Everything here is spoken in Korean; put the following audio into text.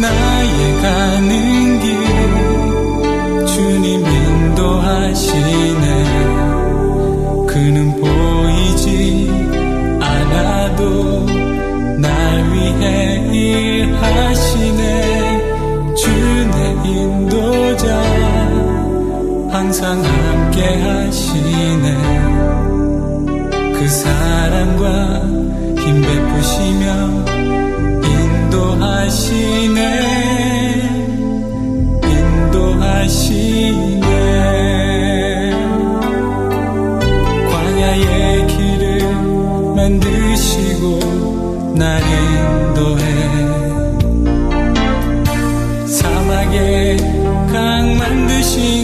나의 가는 길. 해 일하시네. 주내 인도자 항상 함께 하시네. 그 사랑과 힘 베푸시며 인도하시네. 인도하시네. 광야의 길을 만들 날 인도해. 사막에 강 만드신